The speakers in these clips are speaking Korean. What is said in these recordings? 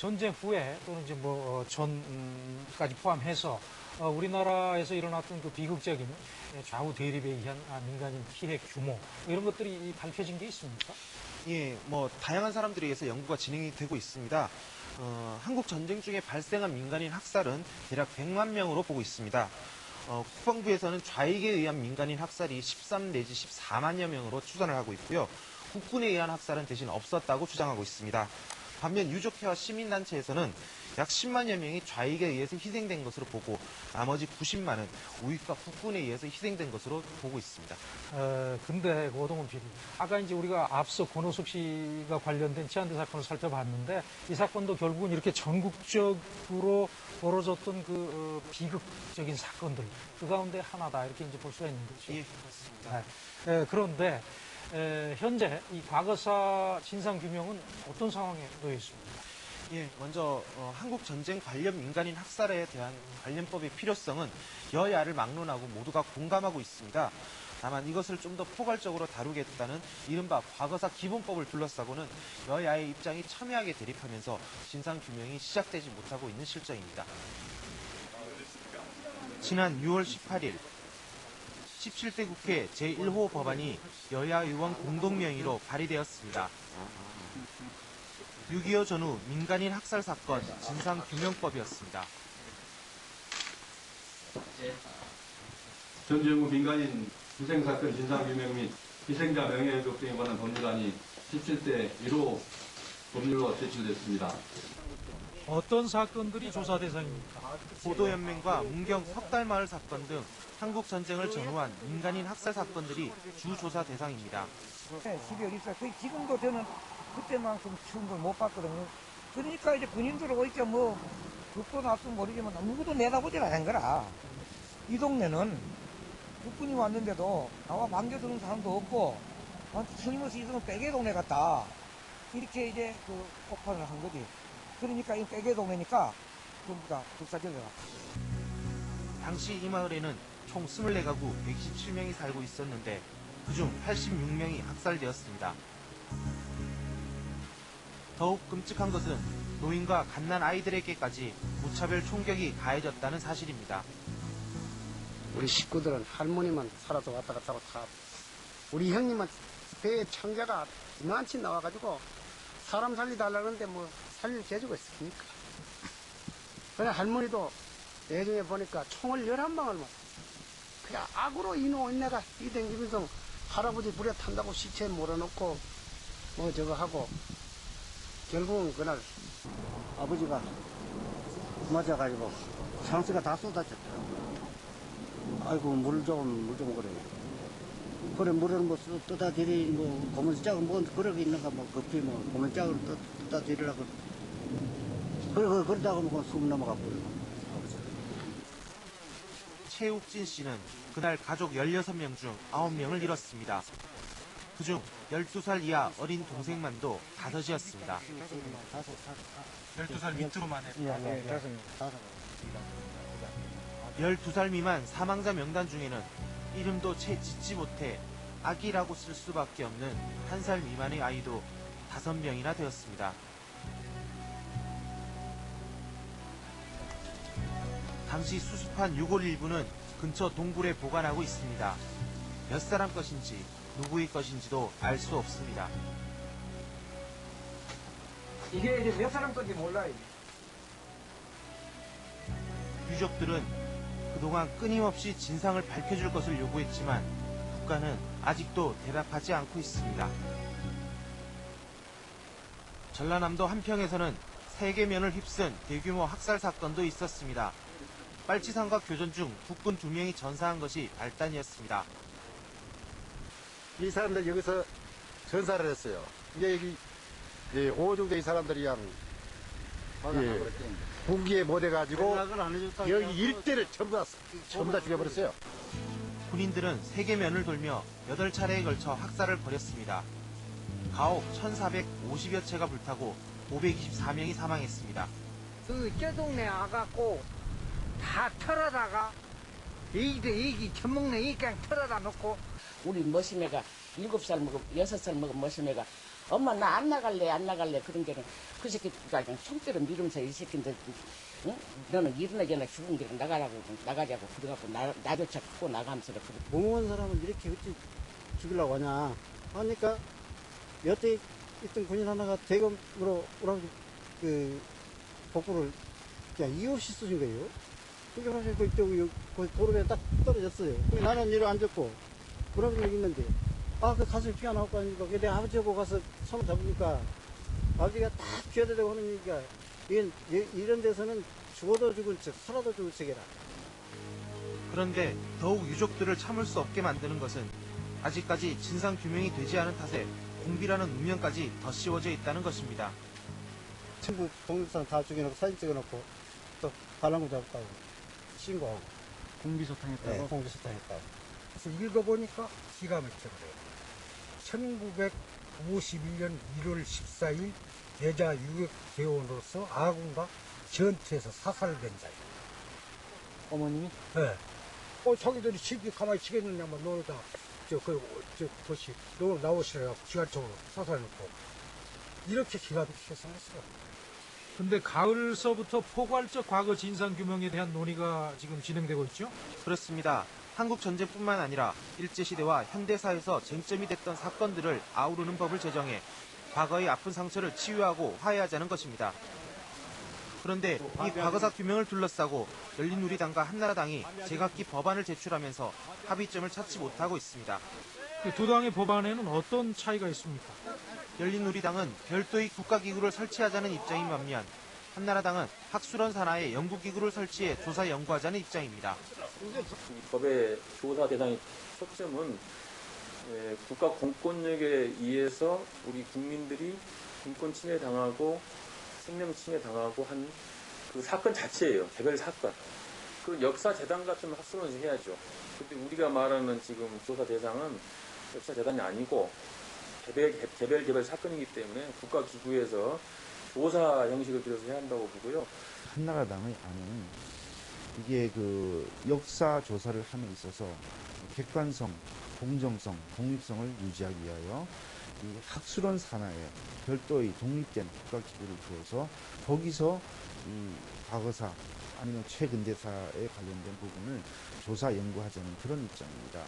전쟁 후에 또는 이제 뭐 어, 전까지 포함해서 어, 우리나라에서 일어났던 그 비극적인 좌우 대립에 의한 아, 민간인 피해 규모 이런 것들이 밝혀진 게 있습니까? 예, 뭐 다양한 사람들에 의해서 연구가 진행이 되고 있습니다. 어, 한국 전쟁 중에 발생한 민간인 학살은 대략 100만 명으로 보고 있습니다. 어, 국방부에서는 좌익에 의한 민간인 학살이 13 내지 14만여 명으로 추산을 하고 있고요. 국군에 의한 학살은 대신 없었다고 주장하고 있습니다. 반면 유족회와 시민단체에서는 약 10만여 명이 좌익에 의해서 희생된 것으로 보고 나머지 90만은 우익과 국군에 의해서 희생된 것으로 보고 있습니다. 어, 근데 고동훈 PD, 아까 이제 우리가 앞서 권호숙 씨가 관련된 치안대 사건을 살펴봤는데 이 사건도 결국은 이렇게 전국적으로 벌어졌던 그 어, 비극적인 사건들 그 가운데 하나다 이렇게 이제 볼 수가 있는 거죠. 예, 그렇습니다. 네. 에, 그런데 에, 현재 이 과거사 진상 규명은 어떤 상황에 놓여 있습니까? 예, 먼저 어, 한국 전쟁 관련 민간인 학살에 대한 관련법의 필요성은 여야를 막론하고 모두가 공감하고 있습니다. 다만 이것을 좀 더 포괄적으로 다루겠다는 이른바 과거사 기본법을 둘러싸고는 여야의 입장이 첨예하게 대립하면서 진상 규명이 시작되지 못하고 있는 실정입니다. 지난 6월 18일 17대 국회 제1호 법안이 여야 의원 공동 명의로 발의되었습니다. 6.25 전후 민간인 학살 사건 진상규명법이었습니다. 전쟁 후 민간인 희생사건 진상규명 및 희생자 명예회복 등에 관한 법률안이 17대 1호 법률로 제출됐습니다. 어떤 사건들이 조사 대상입니까? 보도연맹과 문경 석달마을 사건 등 한국 전쟁을 전후한 민간인 학살 사건들이 주 조사 대상입니다. 12월 24일, 거의 지금도 저는 그때만큼 추운 걸 못 봤거든요. 그러니까 이제 군인들 오니까 뭐, 죽고 났으면 모르지만 아무것도 내다보질 않은 거라. 이 동네는 국군이 왔는데도 나와 반겨주는 사람도 없고, 나한테 틀림없이 있으면 빼개 동네 같다. 이렇게 이제 그 오판을 한 거지. 그러니까 이 빼개 동네니까 전부 다 불사절려가. 당시 이 마을에는 총 24가구 127명이 살고 있었는데 그중 86명이 학살되었습니다. 더욱 끔찍한 것은 노인과 갓난 아이들에게까지 무차별 총격이 가해졌다는 사실입니다. 우리 식구들은 할머니만 살아서 왔다 갔다 하고 다 우리 형님은 배에 창자가 이만치 나와가지고 사람 살리달라는데 뭐 살릴 재주가 있습니까? 그래 할머니도 예전에 보니까 총을 11방을 맞 그냥 악으로 이노 인내가 이댕기면서 할아버지 불에 탄다고 시체 몰아놓고 뭐 저거 하고 결국은 그날 아버지가 맞아가지고 상수가 다 쏟아졌더라고. 아이고 물 좀 물 좀 그래. 그래 물을 뭐 드리 뭐 고문짝을 뭐 그러고 있는가 뭐 급히 뭐 고문짝을 드리려고 그래 그러다가 넘어가 버리고. 최욱진 씨는 그날 가족 16명 중 9명을 잃었습니다. 그중 12살 이하 어린 동생만도 다섯이었습니다. 12살 밑으로만 해. 네, 다섯 명. 다섯 12살 미만 사망자 명단 중에는 이름도 채 짓지 못해 아기라고 쓸 수밖에 없는 한 살 미만의 아이도 5명이나 되었습니다. 당시 수습한 6월 일부는 근처 동굴에 보관하고 있습니다. 몇 사람 것인지 누구의 것인지도 알 수 없습니다. 이게 이제 몇 사람 건지 몰라요. 유족들은 그동안 끊임없이 진상을 밝혀줄 것을 요구했지만 국가는 아직도 대답하지 않고 있습니다. 전라남도 한평에서는 세계면을 휩쓴 대규모 학살 사건도 있었습니다. 빨치산과 교전 중 국군 두 명이 전사한 것이 발단이었습니다. 이 사람들 여기서 전사를 했어요. 이제 여기 예, 오중대 이 사람들이 양 예, 무기에 못 해가지고 여기 일대를 전부 다 전부 다 죽여버렸어요. 군인들은 세계면을 돌며 8차례에 걸쳐 학살을 벌였습니다. 가옥 1,450여 채가 불타고 524명이 사망했습니다. 그 쩌동네 와갖고 다 털어다가 애기도 애기 젖먹는 애기 그냥 털어다 놓고 우리 머시매가 일곱 살 먹은 여섯 살 먹은 머시매가 엄마 나 안 나갈래 안 나갈래 그런 게는 그 새끼가 그냥 총대로 밀으면서 이 새끼들 응? 너는 일어나 잖아 죽은 길에 나가라고 나가자고 그래갖고 나, 나조차 크고 나가면서 그래. 무모한 사람은 이렇게 어찌 죽이려고 하냐 하니까 여태 있던 군인 하나가 대검으로 오라고 그 복부를 그냥 이유 없이 쏘신 거예요. 그게 사실 그 도로에 딱 떨어졌어요. 나는 이리 앉았고 그런 적 있는데 아그 가슴 피가 나올 거 아닙니까? 근데 아버지하고 가서 손을 잡으니까 아버지가 딱 피어들고 하는 얘기가 이건 이- 이런 데서는 죽어도 죽은 척 살아도 죽을 척이라. 그런데 더욱 유족들을 참을 수 없게 만드는 것은 아직까지 진상 규명이 되지 않은 탓에 공비라는 운명까지 덧 씌워져 있다는 것입니다. 친구 동영상 다 죽여놓고 사진 찍어놓고 또 반란구 잡았다고 신고하고 공비소탕 했다고? 네, 공개수당 했다고 그래서 읽어보니까 기가 막혀버려요 1951년 1월 14일 여자 유격대원으로서 아군과 전투에서 사살된 자예요 어머님이? 네. 어, 자기들이 집이 가만히 지겠느냐면 너다 저, 그, 저, 것이, 너 나오시라고 기관총으로 사살해놓고 이렇게 기가 막히게 생겼어요 근데 가을서부터 포괄적 과거 진상 규명에 대한 논의가 지금 진행되고 있죠. 그렇습니다. 한국 전쟁뿐만 아니라 일제시대와 현대사에서 쟁점이 됐던 사건들을 아우르는 법을 제정해 과거의 아픈 상처를 치유하고 화해하자는 것입니다. 그런데 이 과거사 규명을 둘러싸고 열린우리당과 한나라당이 제각기 법안을 제출하면서 합의점을 찾지 못하고 있습니다. 그두 당의 법안에는 어떤 차이가 있습니까? 열린우리당은 별도의 국가기구를 설치하자는 입장인 반면 한나라당은 학술원 산하에 연구기구를 설치해 조사 연구하자는 입장입니다. 이 법의 조사 대상의 초점은 에, 국가 공권력에 의해서 우리 국민들이 인권 침해 당하고 생명 침해 당하고 한 그 사건 자체예요. 개별 사건. 그 역사 재단 같은 학술원에서 해야죠. 근데 우리가 말하는 지금 조사 대상은 역사 재단이 아니고 개별 개별 개별 사건이기 때문에 국가 기구에서 조사 형식을 들여서 해야 한다고 보고요. 한나라당의 안은 이게 그 역사 조사를 함에 있어서 객관성, 공정성, 독립성을 유지하기 위하여 이 학술원 산하에 별도의 독립된 국가기구를 두어서 거기서 이 과거사 아니면 최근대사에 관련된 부분을 조사 연구하자는 그런 입장입니다.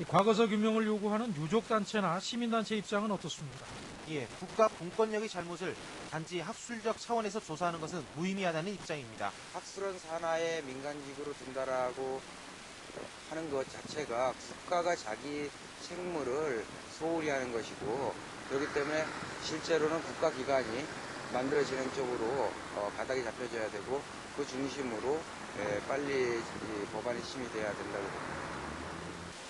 이 과거사 규명을 요구하는 유족단체나 시민단체 입장은 어떻습니까? 예, 국가 공권력의 잘못을 단지 학술적 차원에서 조사하는 것은 무의미하다는 입장입니다. 학술원 산하에 민간기구로 둔다라고 하는 것 자체가 국가가 자기 책무를 소홀히 하는 것이고 그렇기 때문에 실제로는 국가기관이 만들어지는 쪽으로 어, 바닥이 잡혀져야 되고 그 중심으로 예, 빨리 이 법안이 심의돼야 된다고 봅니다.